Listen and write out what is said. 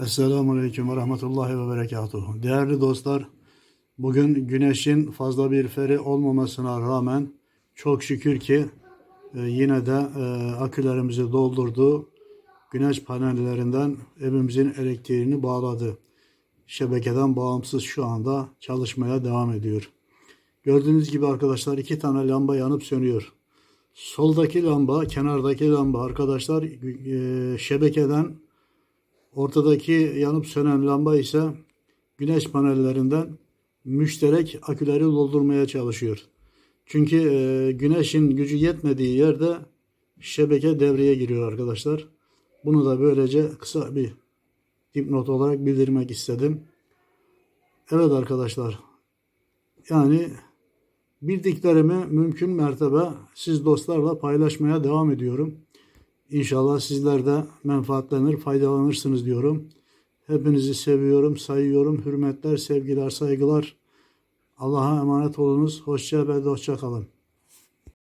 Esselamu Aleyküm ve Rahmetullahi ve Berekatuhu. Değerli dostlar, bugün güneşin fazla bir feri olmamasına rağmen çok şükür ki e, yine de e, akülerimizi doldurdu. Güneş panellerinden evimizin elektriğini bağladı. Şebekeden bağımsız şu anda çalışmaya devam ediyor. Gördüğünüz gibi arkadaşlar iki tane lamba yanıp sönüyor. Soldaki lamba, kenardaki lamba arkadaşlar e, şebekeden Ortadaki yanıp sönen lamba ise güneş panellerinden müşterek aküleri doldurmaya çalışıyor. Çünkü e, güneşin gücü yetmediği yerde şebeke devreye giriyor arkadaşlar. Bunu da böylece kısa bir dipnot olarak bildirmek istedim. Evet arkadaşlar. Yani bildiklerimi mümkün mertebe siz dostlarla paylaşmaya devam ediyorum. İnşallah sizler de menfaatlenir, faydalanırsınız diyorum. Hepinizi seviyorum, sayıyorum. Hürmetler, sevgiler, saygılar. Allah'a emanet olunuz. Hoşça ve hoşça kalın.